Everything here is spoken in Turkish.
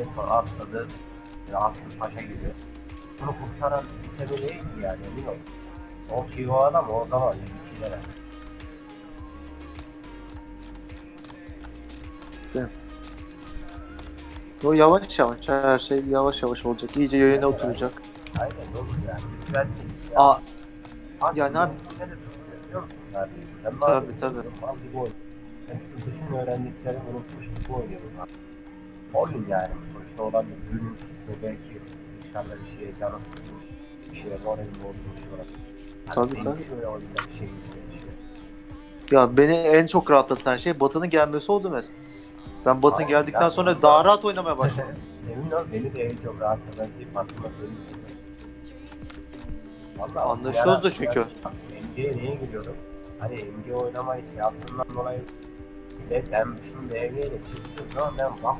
En son atladı. Aslı Paşa gibi. Bunu kurtaran sebebi neydi yani emin ol. O ki o adam o zaman 22'lere. O yavaş yavaş her şey yavaş yavaş olacak. İyice yayına oturacak. Aynen olur yani. Biz ya. Aa, abi- ne? Ben Tabii, tabii. bütün öğrendiklerimi unutmuş gibi oynuyorum abi. Oyun yani sonuçta olan bir günün ve belki dışarıda bir şeye canı bir şeye moralim bozulmuş orası. Tabii, benim tabii. Şöyle oyunda bir şey bir şey. Ya beni en çok rahatlatan şey Batı'nın gelmesi oldu mesela. Ben Batı Aynen, geldikten yani sonra daha rahat oynamaya başladım. Emin ol beni de en çok rahat eden şey Fatma söyleyeyim. Vallahi Anlaşıyoruz da çünkü. MG'ye niye giriyorum? Hani MG oynamayı şey yaptığımdan dolayı ve ben şimdi MG'ye çıktığım zaman ben bak